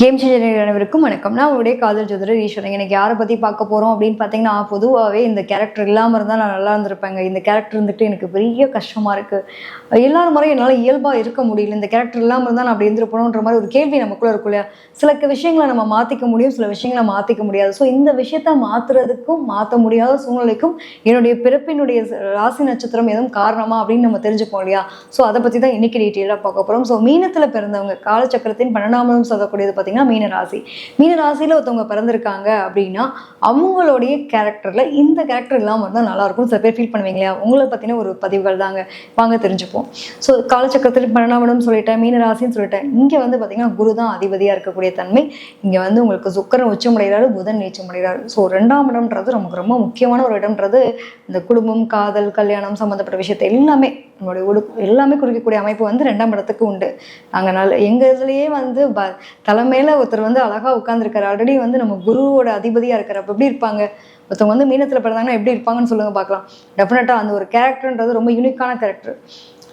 Game changer அனைவருக்கும் வணக்கம். நான் உங்களுடைய காதல் ஜோதிடர் ஈஸ்வரன். எனக்கு யாரை பற்றி பார்க்க போகிறோம் அப்படின்னு பார்த்தீங்கன்னா பொதுவாகவே இந்த கேரக்டர் இல்லாமல் இருந்தால் நான் நல்லா இருந்திருப்பேங்க. இந்த கேரக்டர் இருந்துட்டு எனக்கு பெரிய கஷ்டமாக இருக்குது எல்லாரும் முறையும் என்னால் இயல்பாக இருக்க முடியல. இந்த கேரக்டர் இல்லாமல் இருந்தால் நான் அப்படி இருந்திருப்பணுன்ற மாதிரி ஒரு கேள்வி நமக்குள்ளே இருக்கும் இல்லையா? சில விஷயங்களை நம்ம மாற்றிக்க முடியும் சில விஷயங்களை மாற்றிக்க முடியாது. ஸோ இந்த விஷயத்த மாற்றுறதுக்கும் மாற்ற முடியாத சூழ்நிலைக்கும் என்னுடைய பிறப்பினுடைய ராசி நட்சத்திரம் எதுவும் காரணமா அப்படின்னு நம்ம தெரிஞ்சுப்போம் இல்லையா? ஸோ அதை பற்றி தான் இன்னைக்கு டீட்டெயிலாக பார்க்க போகிறோம் ஸோ மீனத்தில் பிறந்தவங்க காலச்சக்கரத்தின் பன்னெண்டாம் சொல்லக்கூடியது பார்த்தீங்கன்னா மீன ராசி மீன ராசியில் ஒருத்தவங்க பிறந்திருக்காங்க அப்படின்னா அவங்களுடைய கேரக்டரில் இந்த கேரக்டர் இல்லாமல் இருந்தால் நல்லாயிருக்கும் சில பேர் ஃபீல் பண்ணுவீங்க இல்லையா? உங்களை பற்றின ஒரு பதிவுகள் தாங்க. வாங்க தெரிஞ்சுப்போம். ஸோ காலச்சக்கரத்தில் பன்னெண்டாம் சொல்லிட்டேன் மீன ராசின்னு சொல்லிட்டேன் இங்கே வந்து பார்த்தீங்கன்னா குரு தான் அதிபதியாக இருக்கக்கூடிய தன்மை. இங்கே வந்து உங்களுக்கு சுக்கரன் உச்சமடைகிறாரு புதன் நீச்சமடைகிறாரு ஸோ ரெண்டாம் இடம்ன்றது நமக்கு ரொம்ப முக்கியமான ஒரு இடம்ன்றது இந்த குடும்பம் காதல் கல்யாணம் சம்மந்தப்பட்ட விஷயத்தை எல்லாமே நம்மளுடைய உடு எல்லாமே குறிக்கக்கூடிய அமைப்பு வந்து ரெண்டாம் இடத்துக்கு உண்டு. நாங்கள் நல்ல எங்கள் இதுலேயே வந்து ப தலைமையில் ஒருத்தர் வந்து அழகாக உட்காந்துருக்காரு ஆல்ரெடி வந்து நம்ம குருவோட அதிபதியாக இருக்கிற அப்போ எப்படி இருப்பாங்க? ஒருத்தவங்க வந்து மீனத்தில் பிறந்தாங்கன்னா எப்படி இருப்பாங்கன்னு சொல்லுங்க பார்க்கலாம். டெஃபினட்டாக அந்த ஒரு கேரக்டர்ன்றது ரொம்ப யூனிக்கான கேரக்டர்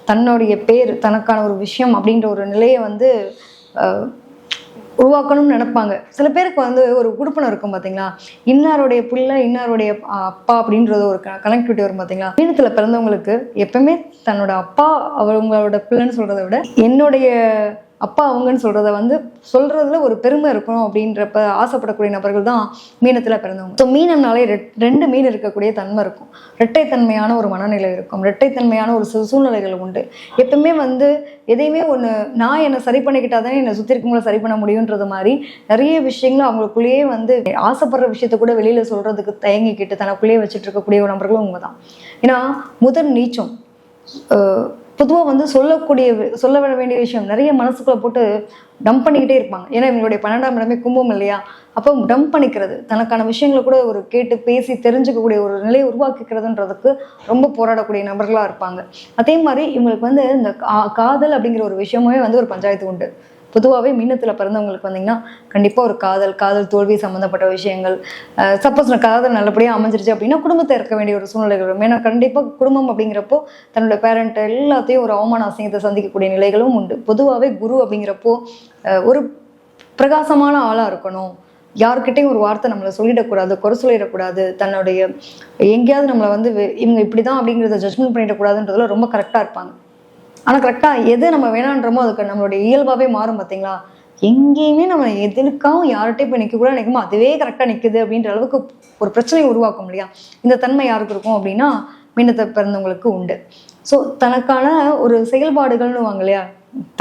தன்னுடைய பேர் தனக்கான ஒரு விஷயம் அப்படின்ற ஒரு நிலையை வந்து உருவாக்கணும்னு நினைப்பாங்க. சில பேருக்கு வந்து ஒரு உடுப்பணம் இருக்கும் பார்த்தீங்களா இன்னாருடைய பிள்ளை இன்னாருடைய அப்பா அப்படின்றது ஒரு கனெக்டிவிட்டி வரும் பார்த்தீங்களா மீனத்தில் பிறந்தவங்களுக்கு எப்பவுமே தன்னோட அப்பா அவங்களோட பிள்ளைன்னு சொல்கிறத விட என்னுடைய அப்பா அவங்கன்னு சொல்கிறத வந்து சொல்கிறதுல ஒரு பெருமை இருக்கணும் அப்படின்றப்ப ஆசைப்படக்கூடிய நபர்கள் தான் மீனத்தில் பிறந்தவங்க. ஸோ மீனம்னாலே ரெட் ரெண்டு மீன் இருக்கக்கூடிய தன்மை இருக்கும். இரட்டைத்தன்மையான ஒரு மனநிலை இருக்கும். இரட்டைத்தன்மையான ஒரு சூ- சூழ்நிலைகள் உண்டு. எப்பவுமே வந்து எதையுமே ஒன்று நான் என்னை சரி பண்ணிக்கிட்டா தானே என்னை சுற்றி இருக்கவங்கள சரி பண்ண முடியுன்றது மாதிரி நிறைய விஷயங்கள் அவங்களுக்குள்ளேயே வந்து ஆசைப்படுற விஷயத்த கூட வெளியில் சொல்கிறதுக்கு தயங்கிக்கிட்டு தனக்குள்ளேயே வச்சுட்டு இருக்கக்கூடிய ஒரு நபர்களும் உங்க தான். ஏன்னா முதல் நீச்சம் பொதுவாக வந்து சொல்லக்கூடிய சொல்ல விட வேண்டிய விஷயம் நிறைய மனசுக்குள்ளே போட்டு டம்ப் பண்ணிக்கிட்டே இருப்பாங்க. ஏன்னா இவங்களுடைய பன்னெண்டாம் இடமே கும்பம் இல்லையா? அப்போ டம்ப் பண்ணிக்கிறது தனக்கான விஷயங்களை கூட ஒரு கேட்டு பேசி தெரிஞ்சுக்கக்கூடிய ஒரு நிலையை உருவாக்கிக்கிறதுன்றதுக்கு ரொம்ப போராடக்கூடிய நபர்களாக இருப்பாங்க. அதே மாதிரி இவங்களுக்கு வந்து இந்த கா- காதல் அப்படிங்கிற ஒரு விஷயமே வந்து ஒரு பஞ்சாயத்து உண்டு. பொதுவாகவே மீனத்தில் பிறந்தவங்களுக்கு வந்தீங்கன்னா கண்டிப்பாக ஒரு காதல் காதல் தோல்வி சம்மந்தப்பட்ட விஷயங்கள் சப்போஸ் நான் காதல் நல்லபடியாக அமைஞ்சிருச்சு அப்படின்னா குடும்பத்தை இருக்க வேண்டிய ஒரு சூழ்நிலைகள் வரும். ஏன்னா கண்டிப்பாக குடும்பம் அப்படிங்கிறப்போ தன்னோட பேரண்ட் எல்லாத்தையும் ஒரு அவமான அசிங்கத்தை சந்திக்கக்கூடிய நிலைகளும் உண்டு. பொதுவாகவே குரு அப்படிங்கிறப்போ ஒரு பிரகாசமான ஆளாக இருக்கணும். யார்கிட்டயும் ஒரு வார்த்தை நம்மளை சொல்லிடக்கூடாது குறை சொல்லிடக்கூடாது. தன்னுடைய எங்கேயாவது நம்மளை வந்து இவங்க இப்படி தான் அப்படிங்கிறத ஜட்மெண்ட் பண்ணிடக்கூடாதுன்றதுல ரொம்ப கரெக்டாக இருப்பாங்க. ஆனால் கரெக்டாக எது நம்ம வேணான்றமோ அதுக்கு நம்மளுடைய இயல்பாகவே மாறும் பார்த்தீங்களா எங்கேயுமே நம்ம எதுக்காகவும் யார்கிட்டயும் போய் நிற்க கூட நிற்குமோ அதுவே கரெக்டாக நிற்குது அப்படின்ற அளவுக்கு ஒரு பிரச்சனையை உருவாக்கும் இல்லையா? இந்த தன்மை யாருக்கு இருக்கும் அப்படின்னா மீனத்தை பிறந்தவங்களுக்கு உண்டு. ஸோ தனக்கான ஒரு செயல்பாடுகள்னு வாங்க இல்லையா?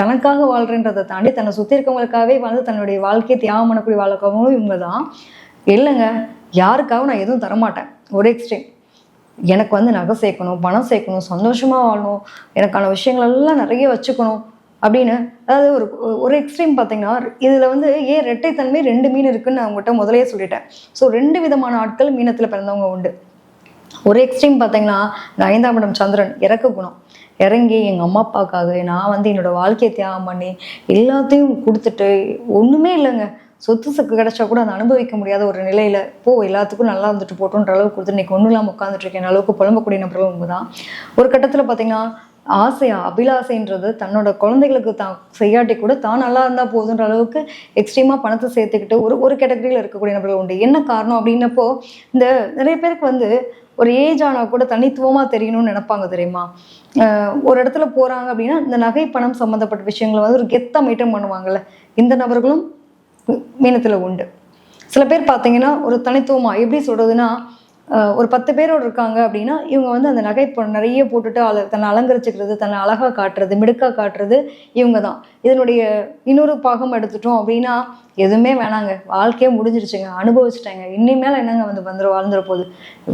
தனக்காக வாழ்கிறன்றதை தாண்டி தன்னை சுற்றி இருக்கவங்களுக்காகவே வாழ்ந்து தன்னுடைய வாழ்க்கையை தியாகம் பண்ணக்கூடிய வாழ்க்கவங்களும் இவங்க தான் இல்லைங்க யாருக்காகவும் நான் எதுவும் தரமாட்டேன். ஒரு எக்ஸ்ட்ரீம் எனக்கு வந்து நகை சேர்க்கணும் பணம் சேர்க்கணும் சந்தோஷமாக வாழணும் எனக்கான விஷயங்கள் எல்லாம் நிறைய வச்சுக்கணும் அப்படின்னு. அதாவது ஒரு ஒரு எக்ஸ்ட்ரீம் பார்த்தீங்கன்னா இதில் வந்து ஏன் ரெட்டைத்தன்மை ரெண்டு மீன் இருக்குன்னு நான் உங்கள்கிட்ட முதலே சொல்லிட்டேன். ஸோ ரெண்டு விதமான ஆட்கள் மீனத்தில் பிறந்தவங்க உண்டு. ஒரு எக்ஸ்ட்ரீம் பார்த்தீங்கன்னா இந்த ஐந்தாம் இடம் சந்திரன் இறக்க குணம். இறங்கி எங்கள் அம்மா அப்பாவுக்காக நான் வந்து என்னோடய வாழ்க்கையை தியாகம் பண்ணி எல்லாத்தையும் கொடுத்துட்டு ஒன்றுமே இல்லைங்க. சொத்து சக்கு கிடச்சா கூட அதை அனுபவிக்க முடியாத ஒரு நிலையில் போ எல்லாத்துக்கும் நல்லா இருந்துட்டு போட்டோன்ற அளவுக்கு கொடுத்து இன்னைக்கு ஒன்றும் இல்லாமல் உட்காந்துட்டு இருக்கேன். அளவுக்கு புலம்பக்கூடிய நபர்கள் அவங்க தான் ஒரு கட்டத்தில் பார்த்தீங்கன்னா ஆசையா அபிலாசைன்றது தன்னோட குழந்தைகளுக்கு தான். செய்யாட்டி கூட தான் நல்லா இருந்தால் போதுன்ற அளவுக்கு எக்ஸ்ட்ரீமாக பணத்தை சேர்த்துக்கிட்டு ஒரு ஒரு கேட்டகரியில் இருக்கக்கூடிய நபர்கள் உண்டு. என்ன காரணம் அப்படின்னப்போ இந்த நிறைய பேருக்கு வந்து ஒரு ஏஜ் ஆனால் கூட தனித்துவமாக தெரியணும்னு நினைப்பாங்க தெரியுமா? ஒரு இடத்துல போகிறாங்க அப்படின்னா இந்த நகை பணம் சம்மந்தப்பட்ட விஷயங்களை வந்து ஒரு கெத்தாக மெயின்டைன் பண்ணுவாங்கல்ல. இந்த நபர்களும் மீனத்தில் உண்டு. சில பேர் பார்த்தீங்கன்னா ஒரு தனித்துவமாக எப்படி சொல்கிறதுனா ஒரு பத்து பேரோடு இருக்காங்க அப்படின்னா இவங்க வந்து அந்த நகை இப்போ நிறைய போட்டுட்டு அதை தன்னை அலங்கரிச்சுக்கிறது தன்னை அழகாக காட்டுறது மிடுக்காக காட்டுறது இவங்க தான் இதனுடைய இன்னொரு பாகம் எடுத்துட்டோம் அப்படின்னா எதுவுமே வேணாங்க. வாழ்க்கையே முடிஞ்சிருச்சுங்க. அனுபவிச்சிட்டேங்க. இனிமேல் என்னங்க வந்து வந்துடும் வாழ்ந்துட போகுது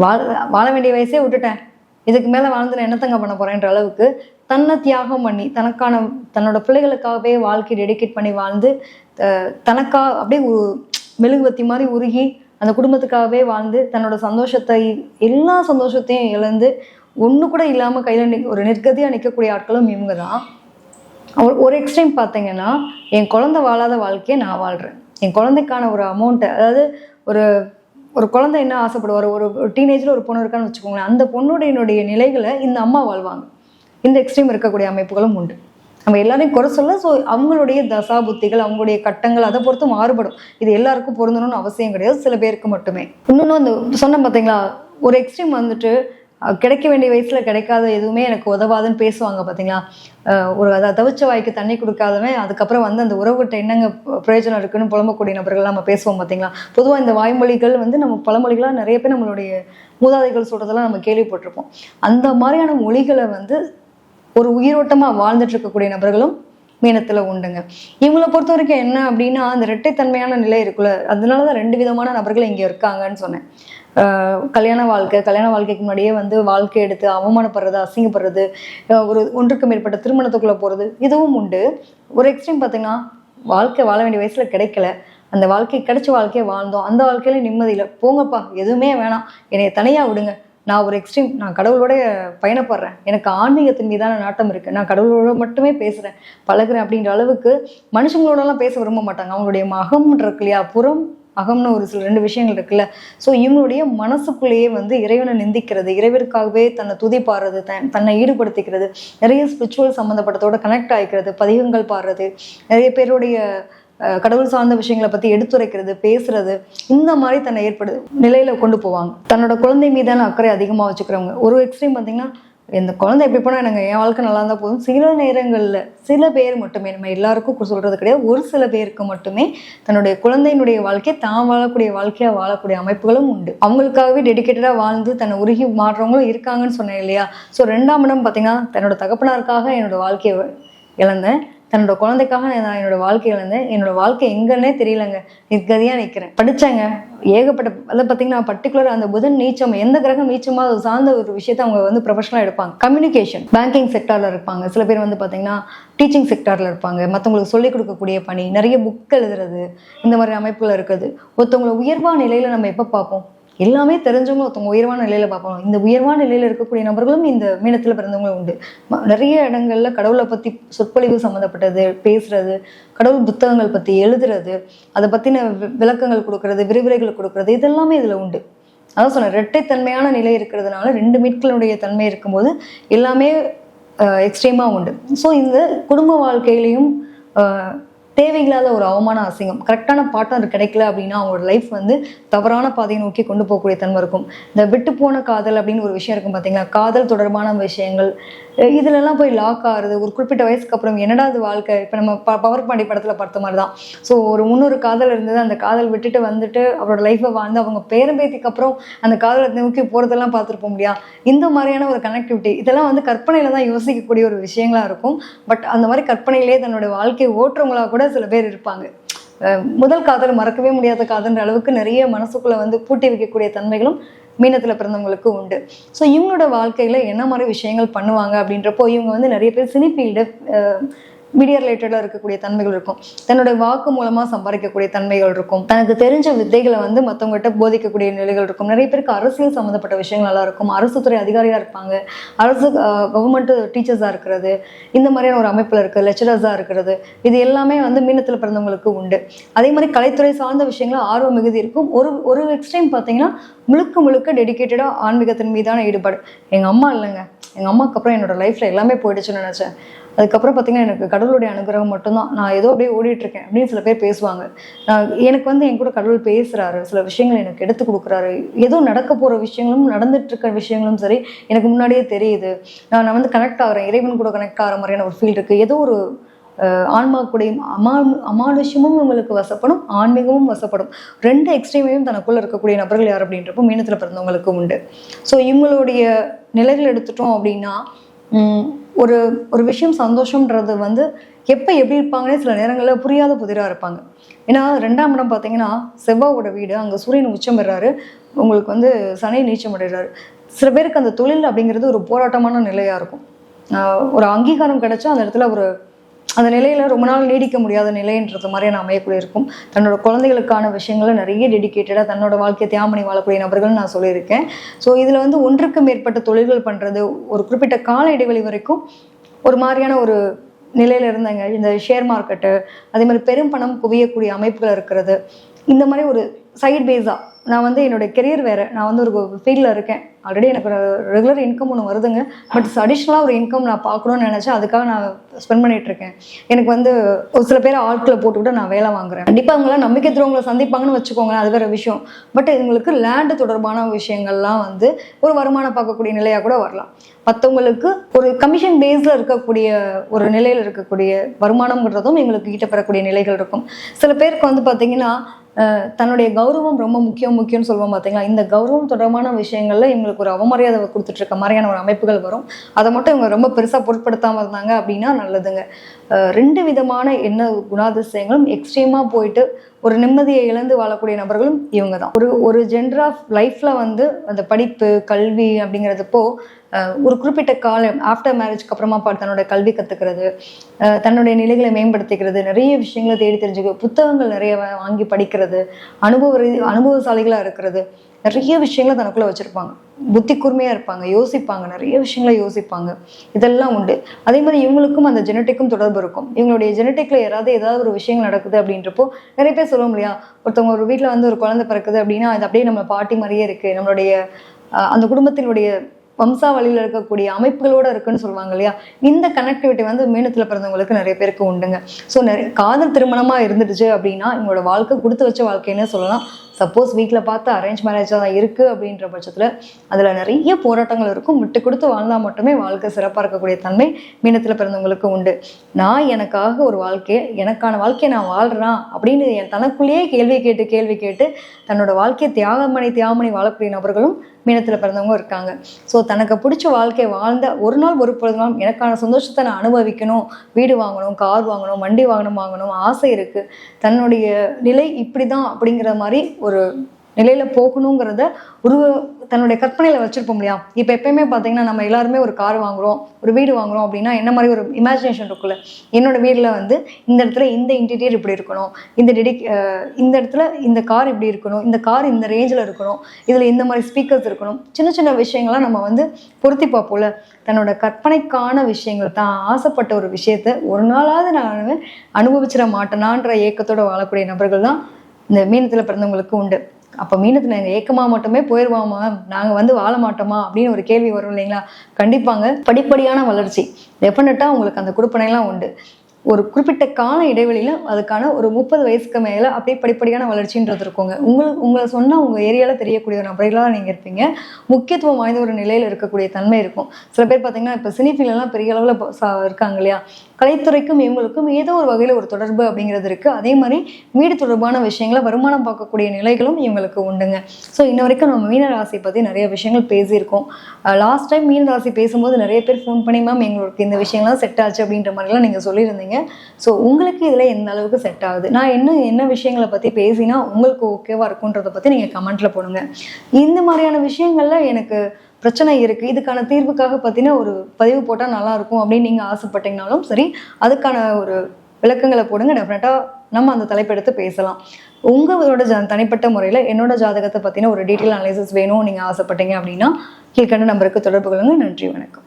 வாழ வாழ வேண்டிய வயசே விட்டுட்டேன். இதுக்கு மேலே வாழ்ந்து நான் என்னத்தங்க பண்ண போகிறேன்ற அளவுக்கு தன்னை தியாகம் பண்ணி தனக்கான தன்னோட பிள்ளைகளுக்காகவே வாழ்க்கை டெடிகேட் பண்ணி வாழ்ந்து தனக்காக அப்படியே மெழுகுவத்தி மாதிரி உருகி அந்த குடும்பத்துக்காகவே வாழ்ந்து தன்னோட சந்தோஷத்தை எல்லா சந்தோஷத்தையும் இழந்து ஒன்று கூட இல்லாமல் கையில் ஒரு நிர்கதியாக நிற்கக்கூடிய ஆட்களும் இவங்க தான் ஒரு ஒரு எக்ஸ்ட்ரீம் பார்த்தீங்கன்னா என் குழந்தை வாழாத வாழ்க்கையை நான் வாழ்கிறேன் என் குழந்தைக்கான ஒரு அமௌண்ட்டை அதாவது ஒரு ஒரு குழந்தை என்ன ஆசைப்படுவார்? ஒரு ஒரு டீனேஜில் ஒரு பொண்ணு இருக்கான்னு வச்சுக்கோங்களேன் அந்த பொண்ணுடைய நிலைகளை இந்த அம்மா வாழ்வாங்க. இந்த எக்ஸ்ட்ரீம் இருக்கக்கூடிய அமைப்புகளும் உண்டு. நம்ம எல்லாரையும் குறை சொல்ல ஸோ அவங்களுடைய தசா புத்திகள் அவங்களுடைய கட்டங்கள் அதை பொறுத்து மாறுபடும். இது எல்லாருக்கும் பொருந்தணும்னு அவசியம் கிடையாது சில பேருக்கு மட்டுமே. இன்னொன்று அந்த சொன்ன பார்த்தீங்களா ஒரு எக்ஸ்ட்ரீம் வந்துட்டு கிடைக்க வேண்டிய வயசில் கிடைக்காத எதுவுமே எனக்கு உதவாதுன்னு பேசுவாங்க பார்த்தீங்களா ஒரு அதை தவிச்ச வாய்க்கு தண்ணி கொடுக்காதவன் அதுக்கப்புறம் வந்து அந்த உறவுகிட்ட என்னங்க பிரயோஜனம் இருக்குன்னு புலம்பக்கூடிய நபர்கள் நம்ம பேசுவோம் பார்த்தீங்களா பொதுவாக இந்த வாய்மொழிகள் வந்து நம்ம பழமொழிகளாக நிறைய பேர் நம்மளுடைய மூதாதைகள் சொல்கிறதெல்லாம் நம்ம கேள்விப்பட்டிருப்போம். அந்த மாதிரியான மொழிகளை வந்து ஒரு உயிரோட்டமாக வாழ்ந்துட்டு இருக்கக்கூடிய நபர்களும் மீனத்தில் உண்டுங்க. இவங்களை பொறுத்த வரைக்கும் என்ன அப்படின்னா அந்த இரட்டைத்தன்மையான நிலை இருக்குல்ல அதனால தான் ரெண்டு விதமான நபர்கள் இங்கே இருக்காங்கன்னு சொன்னேன். கல்யாண வாழ்க்கை கல்யாண வாழ்க்கைக்கு முன்னாடியே வந்து வாழ்க்கை எடுத்து அவமானப்படுறது அசிங்கப்படுறது ஒரு ஒன்றுக்கு மேற்பட்ட திருமணத்துக்குள்ளே போகிறது இதுவும் உண்டு. ஒரு எக்ஸ்ட்ரீம் பார்த்தீங்கன்னா வாழ்க்கை வாழ வேண்டிய வயசில் கிடைக்கல. அந்த வாழ்க்கை கிடைச்ச வாழ்க்கையை வாழ்ந்தோம். அந்த வாழ்க்கையில நிம்மதியில் போங்கப்பா எதுவுமே வேணாம். என்னை தனியாக விடுங்க. நான் ஒரு எக்ஸ்ட்ரீம் நான் கடவுளோட பயணப்படுறேன். எனக்கு ஆன்மீகத்தின் மீதான நாட்டம் இருக்குது நான் கடவுளோட மட்டுமே பேசுகிறேன் பழகுறேன் அப்படின்ற அளவுக்கு மனுஷங்களோடலாம் பேச விரும்ப மாட்டாங்க. அவங்களுடைய மகம் இருக்கு இல்லையா? புறம் அகம்னு ஒரு சில ரெண்டு விஷயங்கள் இருக்குல்ல. ஸோ இவங்களுடைய மனசுக்குள்ளேயே வந்து இறைவனை நிந்திக்கிறது இறைவனுக்காகவே தன்னை துதிப்பாடுறது தன் தன்னை ஈடுபடுத்திக்கிறது நிறைய ஸ்பிரிச்சுவல் சம்மந்தப்பட்டதோட கனெக்ட் ஆகிக்கிறது பதிகங்கள் பாடுறது நிறைய பேருடைய கடவுள் சார்ந்த விஷயங்களை பற்றி எடுத்துரைக்கிறது பேசுறது இந்த மாதிரி தன்னை ஏற்படு நிலையில கொண்டு போவாங்க. தன்னோட குழந்தை மீதான அக்கறை அதிகமாக வச்சுக்கிறவங்க. ஒரு எக்ஸ்ட்ரீம் பார்த்தீங்கன்னா இந்த குழந்தை எப்படி போனால் எனக்கு என் வாழ்க்கை நல்லா இருந்தால் போதும். சில நேரங்களில் சில பேர் மட்டுமே நம்ம எல்லாருக்கும் சொல்கிறது கிடையாது. ஒரு சில பேருக்கு மட்டுமே தன்னுடைய குழந்தையினுடைய வாழ்க்கையை தான் வாழக்கூடிய வாழ்க்கையாக வாழக்கூடிய அமைப்புகளும் உண்டு. அவங்களுக்காகவே டெடிக்கேட்டடாக வாழ்ந்து தன்னை உருகி மாறுறவங்களும் இருக்காங்கன்னு சொன்னேன் இல்லையா? ஸோ ரெண்டாம் இடம் பார்த்தீங்கன்னா தன்னோட தகப்பனாருக்காக என்னோட வாழ்க்கையை இழந்தேன். தன்னோட குழந்தைக்காக நான் என்னோட வாழ்க்கையில இழந்தேன் என்னோட வாழ்க்கை எங்கன்னே தெரியலங்க. நிற்கதியா நிற்கிறேன் படிச்சாங்க. ஏகப்பட்ட அதை பார்த்தீங்கன்னா பர்டிகுலர் அந்த புதன் நீச்சம் எந்த கிரகம் நீச்சமோ அது சார்ந்த ஒரு விஷயத்தை அவங்க வந்து ப்ரொஃபஷனலாக எடுப்பாங்க. கம்யூனிகேஷன் பேங்கிங் செக்டாரில் இருப்பாங்க. சில பேர் வந்து பார்த்தீங்கன்னா டீச்சிங் செக்டாரில் இருப்பாங்க. மற்றவங்களுக்கு சொல்லிக் கொடுக்கக்கூடிய பணி நிறைய புக் எழுதுறது இந்த மாதிரி அமைப்புகள் இருக்குது ஒருத்தவங்களை உயர்வா நிலையில நம்ம எப்போ பார்ப்போம்? எல்லாமே தெரிஞ்சவங்க ஒருத்தவங்க உயர்வான நிலையில பார்ப்பாங்க. இந்த உயர்வான நிலையில இருக்கக்கூடிய நபர்களும் இந்த மீனத்துல பிறந்தவங்களும் உண்டு. நிறைய இடங்கள்ல கடவுளை பத்தி சொற்பொழிவு சம்மந்தப்பட்டது பேசுறது கடவுள் புத்தகங்கள் பத்தி எழுதுறது அதை பத்தின வி- விளக்கங்கள் கொடுக்கறது விரிவுரைகள் கொடுக்கறது இதெல்லாமே இதுல உண்டு. அதான் சொன்னேன் இரட்டைத்தன்மையான நிலை இருக்கிறதுனால ரெண்டு மீட்களுடைய தன்மை இருக்கும்போது எல்லாமே எக்ஸ்ட்ரீமாக உண்டு. ஸோ இந்த குடும்ப வாழ்க்கையிலையும் தேவையில்லாத ஒரு அவமான அசிங்கம். கரெக்டான பார்ட்னர் கிடைக்கல அப்படின்னா அவங்களோட லைஃப் வந்து தவறான பாதையை நோக்கி கொண்டு போகக்கூடிய தன்மை இருக்கும். இந்த விட்டு போன காதல் அப்படின்னு ஒரு விஷயம் இருக்கும் பார்த்தீங்களா காதல் தொடர்பான விஷயங்கள் இதுலலாம் போய் லாக் ஆகுறது ஒரு குறிப்பிட்ட வயசுக்கு அப்புறம் என்னடா அது வாழ்க்கை? இப்போ நம்ம ப பவர் பாண்டி படத்தில் பார்த்த மாதிரி தான் ஸோ ஒரு முன்னொரு காதல் இருந்தது அந்த காதல் விட்டுட்டு வந்துட்டு அவரோட லைஃப்பை வாழ்ந்து அவங்க பேரம்பேத்திக்கு அப்புறம் அந்த காதலை நோக்கி போகிறதெல்லாம் பார்த்துருப்போம் முடியா இந்த மாதிரியான ஒரு கனெக்டிவிட்டி இதெல்லாம் வந்து கற்பனையில் தான் யோசிக்கக்கூடிய ஒரு விஷயங்களாக இருக்கும். பட் அந்த மாதிரி கற்பனையிலே தன்னோட வாழ்க்கையை ஓட்டுறவங்களா கூட சில பேர் இருப்பாங்க. முதல் காதல் மறக்கவே முடியாத காதல்ன்ற அளவுக்கு நிறைய மனசுக்குள்ளே வந்து பூட்டி வைக்கக்கூடிய தன்மைகளும் மீனத்தில் பிறந்தவங்களுக்கு உண்டு. ஸோ இவங்களோட வாழ்க்கையில் என்ன மாதிரி விஷயங்கள் பண்ணுவாங்க அப்படின்றப்போ இவங்க வந்து நிறைய பேர் சினி ஃபீல்டு மீடியா ரிலேட்டடாக இருக்கக்கூடிய தன்மைகள் இருக்கும். தன்னுடைய வாக்கு மூலமாக சம்பாதிக்கக்கூடிய தன்மைகள் இருக்கும். தனக்கு தெரிஞ்ச வித்தைகளை வந்து மற்றவங்ககிட்ட போதிக்கக்கூடிய நிலைகள் இருக்கும். நிறைய பேருக்கு அரசியல் சம்மந்தப்பட்ட விஷயங்கள் நல்லா இருக்கும். அரசு துறை அதிகாரியாக இருப்பாங்க. அரசு கவர்மெண்ட் டீச்சர்ஸாக இருக்கிறது. இந்த மாதிரியான ஒரு அமைப்பில் இருக்குது லெக்சரர்ஸாக இருக்கிறது. இது எல்லாமே வந்து மீனத்தில் பிறந்தவங்களுக்கு உண்டு. அதே மாதிரி கலைத்துறை சார்ந்த விஷயங்கள் ஆர்வம் மிகுதி இருக்கும். ஒரு ஒரு எக்ஸ்ட்ரீம் பார்த்தீங்கன்னா முழுக்க முழுக்க டெடிக்கேட்டடாக ஆன்மீகத்தின் மீதான ஈடுபாடு. எங்கள் அம்மா இல்லைங்க. எங்கள் அம்மாவுக்கு அப்புறம் என்னோட லைஃப்பில் எல்லாமே போயிடுச்சுன்னு நினச்சேன். அதுக்கப்புறம் பார்த்தீங்கன்னா எனக்கு கடவுளுடைய அனுகிரகம் மட்டும்தான். நான் ஏதோ அப்படியே ஓடிட்டுருக்கேன் அப்படின்னு சில பேர் பேசுவாங்க. நான் எனக்கு வந்து என் கூட கடவுள் பேசுகிறாரு சில விஷயங்கள் எனக்கு எடுத்து கொடுக்குறாரு. ஏதோ நடக்க போகிற விஷயங்களும் நடந்துட்டு விஷயங்களும் சரி எனக்கு முன்னாடியே தெரியுது. நான் நான் வந்து கனெக்ட் ஆகிறேன். இறைவன் கூட கனெக்ட் ஆகிற மாதிரியான ஒரு ஃபீல் இருக்குது ஏதோ ஒரு ஆன்மா கூடையும் அமா அமானுஷமும் உங்களுக்கு வசப்படும் ஆன்மீகமும் வசப்படும். ரெண்டு எக்ஸ்ட்ரீமையும் தனக்குள்ளே இருக்கக்கூடிய நபர்கள் யார் அப்படின்றப்போ மீனத்தில் பிறந்தவங்களுக்கு உண்டு. ஸோ இவங்களுடைய நிலைகள் எடுத்துட்டோம் அப்படின்னா ஒரு ஒரு விஷயம் சந்தோஷம்ன்றது வந்து எப்போ எப்படி இருப்பாங்கன்னே சில நேரங்களில் புரியாத புதிராக இருப்பாங்க. ஏன்னா ரெண்டாம் இடம் பார்த்தீங்கன்னா செவ்வாவோட வீடு அங்கே சூரியன் உச்சம் பெறாரு உங்களுக்கு வந்து சனி நீச்சம் அடைகிறாரு சில பேருக்கு அந்த தொழில் அப்படிங்கிறது ஒரு போராட்டமான நிலையாக இருக்கும். ஒரு அங்கீகாரம் கிடைச்சா அந்த இடத்துல ஒரு அந்த நிலையில் ரொம்ப நாள் நீடிக்க முடியாத நிலைன்றது மாதிரி நான் அமையக்கூடிய இருக்கும். தன்னோட குழந்தைகளுக்கான விஷயங்களை நிறைய டெடிக்கேட்டடாக தன்னோட வாழ்க்கையை தியாமணி வாழக்கூடிய நபர்கள் நான் சொல்லியிருக்கேன். ஸோ இதில் வந்து ஒன்றுக்கு மேற்பட்ட தொழில்கள் பண்ணுறது ஒரு குறிப்பிட்ட கால இடைவெளி வரைக்கும் ஒரு மாதிரியான ஒரு நிலையில் இருந்தாங்க. இந்த ஷேர் மார்க்கெட்டு அதே மாதிரி பெரும் பணம் குவியக்கூடிய அமைப்புகள் இருக்கிறது. இந்த மாதிரி ஒரு சைட் பேஸாக நான் வந்து என்னுடைய கெரியர் வேறு. நான் வந்து ஒரு ஃபீல்டில் இருக்கேன். ஆல்ரெடி எனக்கு ஒரு ரெகுலர் இன்கம் ஒன்று வருதுங்க. பட் அடிஷ்னலாக ஒரு இன்கம் நான் பார்க்கணும்னு நினச்சேன் அதுக்காக நான் ஸ்பெண்ட் பண்ணிட்டு இருக்கேன். எனக்கு வந்து ஒரு சில பேர் ஆட்களை போட்டுவிட்டு நான் வேலை வாங்குறேன். கண்டிப்பாக அவங்களாம் நம்பிக்கை துறவங்களை சந்திப்பாங்கன்னு வச்சுக்கோங்களேன் அது வேறு விஷயம். பட் இவங்களுக்கு லேண்டு தொடர்பான விஷயங்கள்லாம் வந்து ஒரு வருமானம் பார்க்கக்கூடிய நிலையாக கூட வரலாம். மற்றவங்களுக்கு ஒரு கமிஷன் பேஸில் இருக்கக்கூடிய ஒரு நிலையில் இருக்கக்கூடிய வருமானம்ன்றதும் எங்களுக்கு கிட்ட பெறக்கூடிய நிலைகள் இருக்கும். சில பேருக்கு வந்து பார்த்தீங்கன்னா தன்னுடைய கௌரவம் ரொம்ப முக்கியம் முக்கியம்னு சொல்லுவோம் பார்த்தீங்களா இந்த கௌரவம் தொடர்பான விஷயங்கள்ல இவங்களுக்கு ஒரு அவமரியாதை கொடுத்துட்டு இருக்க மாதிரியான ஒரு அமைப்புகள் வரும். அதை மட்டும் இவங்க ரொம்ப பெருசாக பொருட்படுத்தாமல் இருந்தாங்க அப்படின்னா நல்லதுங்க. ரெண்டு விதமான என்ன குணாதிசயங்களும் எக்ஸ்ட்ரீமாக போயிட்டு ஒரு நிம்மதியை இழந்து வாழக்கூடிய நபர்களும் இவங்க தான் ஒரு ஒரு ஜென்டர் ஆஃப் லைஃப்பில் வந்து அந்த படிப்பு கல்வி அப்படிங்கிறதுப்போ ஒரு குறிப்பிட்ட காலம் ஆஃப்டர் மேரேஜ்க்கு அப்புறமா பாட்டு தன்னோட கல்வி கற்றுக்கிறது தன்னுடைய நிலைகளை மேம்படுத்திக்கிறது நிறைய விஷயங்களை தேடி தெரிஞ்சுக்க புத்தகங்கள் நிறைய வாங்கி படிக்கிறது அனுபவ ரீ- அனுபவசாலிகளாக இருக்கிறது நிறைய விஷயங்களை தனக்குள்ளே வச்சுருப்பாங்க. புத்தி கூர்மையாக இருப்பாங்க யோசிப்பாங்க நிறைய விஷயங்களை யோசிப்பாங்க. இதெல்லாம் உண்டு. அதே மாதிரி இவங்களுக்கும் அந்த ஜெனட்டிக்கும் தொடர்பு இருக்கும். இவங்களுடைய ஜெனட்டிக்கில் யாராவது ஏதாவது ஒரு விஷயங்கள் நடக்குது அப்படின்றப்போ நிறைய பேர் சொல்ல முடியா ஒருத்தவங்க ஒரு வீட்டில் வந்து ஒரு குழந்தை பிறக்குது அப்படின்னா அது அப்படியே நம்ம பாட்டி மாதிரியே இருக்குது நம்மளுடைய அஹ், அந்த குடும்பத்தினுடைய வம்சாவளியில் இருக்கக்கூடிய அமைப்புகளோட இருக்குன்னு சொல்லுவாங்க இல்லையா? இந்த கனெக்டிவிட்டி வந்து மீனத்தில் பிறந்தவங்களுக்கு நிறைய பேருக்கு உண்டுங்க. ஸோ நிறைய காதல் திருமணமாக இருந்துடுச்சு அப்படின்னா இவங்களோட வாழ்க்கை கொடுத்து வச்ச வாழ்க்கைன்னு சொல்லலாம். சப்போஸ் வீட்டில் பார்த்து அரேஞ்ச் மேரேஜாக தான் இருக்குது அப்படின்ற பட்சத்தில் அதில் நிறைய போராட்டங்கள் இருக்கும். விட்டு கொடுத்து வாழ்ந்தால் மட்டுமே வாழ்க்கை சிறப்பாக இருக்கக்கூடிய தன்மை மீனத்தில் பிறந்தவங்களுக்கு உண்டு. நான் எனக்காக ஒரு வாழ்க்கையை எனக்கான வாழ்க்கையை நான் வாழ்கிறேன் அப்படின்னு என் தனக்குள்ளேயே கேள்வி கேட்டு கேள்வி கேட்டு தன்னோட வாழ்க்கையை தியாகமணி தியாகமணி வாழக்கூடிய நபர்களும் மீனத்தில் பிறந்தவங்க இருக்காங்க. ஸோ தனக்கு பிடிச்ச வாழ்க்கையை வாழ்ந்த ஒரு நாள் ஒரு பொழுது நாள் எனக்கான சந்தோஷத்தை நான் அனுபவிக்கணும். வீடு வாங்கணும் கார் வாங்கணும் வண்டி வாங்கணும் வாங்கணும் ஆசை இருக்குது தன்னுடைய நிலை இப்படி தான் அப்படிங்கிற மாதிரி ஒரு நிலையில் போகணுங்கிறத ஒரு தன்னுடைய கற்பனையில் வச்சுருப்போம் இல்லையா? இப்போ எப்பயுமே பார்த்தீங்கன்னா நம்ம எல்லாருமே ஒரு கார் வாங்குறோம் ஒரு வீடு வாங்குறோம் அப்படின்னா என்ன மாதிரி ஒரு இமேஜினேஷன் இருக்குல்ல என்னோட வீட்டில் வந்து இந்த இடத்துல இந்த இன்டீரியர் இப்படி இருக்கணும் இந்த டெடி இந்த இடத்துல இந்த கார் இப்படி இருக்கணும் இந்த கார் இந்த ரேஞ்சில் இருக்கணும் இதில் இந்த மாதிரி ஸ்பீக்கர்ஸ் இருக்கணும் சின்ன சின்ன விஷயங்கள்லாம் நம்ம வந்து பொருத்தி பார்ப்போம்ல? தன்னோட கற்பனைக்கான விஷயங்கள் தான். ஆசைப்பட்ட ஒரு விஷயத்த ஒரு நாளாவது நான் அனுபவிச்சிட மாட்டேனான்ற ஏக்கத்தோட வாழக்கூடிய நபர்கள் தான் இந்த மீனத்தில் பிறந்தவங்களுக்கு உண்டு. அப்போ மீனத்தில் நாங்கள் ஏக்கமாக மட்டுமே போயிடுவாமா நாங்கள் வந்து வாழ மாட்டோமா? அப்படின்னு ஒரு கேள்வி வரும் இல்லைங்களா? கண்டிப்பாங்க. படிப்படியான வளர்ச்சி. டெஃபினட்டாக உங்களுக்கு அந்த கொடுப்பனைலாம் உண்டு. ஒரு குறிப்பிட்ட கால இடைவெளியில் அதுக்கான ஒரு முப்பது வயசுக்கு மேலே அப்படியே படிப்படியான வளர்ச்சின்றது இருக்குங்க. உங்களுக்கு உங்களை சொன்னால் உங்கள் ஏரியாவில் தெரியக்கூடிய ஒரு நபர்களாக நீங்கள் இருப்பீங்க. முக்கியத்துவம் வாய்ந்த ஒரு நிலையில் இருக்கக்கூடிய தன்மை இருக்கும். சில பேர் பார்த்தீங்கன்னா இப்போ சினி பெரிய அளவில் இருக்காங்க இல்லையா? கலைத்துறைக்கும் இவங்களுக்கும் ஏதோ ஒரு வகையில் ஒரு தொடர்பு அப்படிங்கிறது இருக்குது அதே மாதிரி வீடு தொடர்பான விஷயங்களை வருமானம் பார்க்கக்கூடிய நிலைகளும் இவங்களுக்கு உண்டுங்க. ஸோ இன்ன வரைக்கும் நம்ம மீன ராசி பற்றி நிறைய விஷயங்கள் பேசியிருக்கோம். லாஸ்ட் டைம் மீன ராசி பேசும்போது நிறைய பேர் ஃபோன் பண்ணி மேம் எங்களுக்கு இந்த விஷயங்கள்லாம் செட் ஆச்சு அப்படின்ற மாதிரிலாம் நீங்கள் சொல்லியிருந்தீங்க. ஸோ உங்களுக்கு இதில் எந்த அளவுக்கு செட் ஆகுது? நான் இன்னும் என்ன விஷயங்களை பற்றி பேசினா உங்களுக்கு ஓகேவாக இருக்குன்றதை பற்றி நீங்கள் கமெண்ட்டில் போடுங்க. இந்த மாதிரியான விஷயங்கள்ல எனக்கு பிரச்சனை இருக்குது இதுக்கான தீர்வுக்காக பார்த்தீங்கன்னா ஒரு பதிவு போட்டால் நல்லா இருக்கும் அப்படின்னு நீங்கள் ஆசைப்பட்டீங்கனாலும் சரி அதுக்கான ஒரு விளக்கங்களை போடுங்க. டெஃபினட்டாக நம்ம அந்த தலைப்பெடுத்து பேசலாம். உங்களோட ஜா தனிப்பட்ட முறையில் என்னோட ஜாதகத்தை பற்றின ஒரு டீட்டெயில் அனாலிசிஸ் வேணும் நீங்கள் ஆசைப்பட்டீங்க அப்படின்னா கீழ்கண்ட நம்பருக்கு தொடர்பு கொள்ளுங்க. நன்றி வணக்கம்.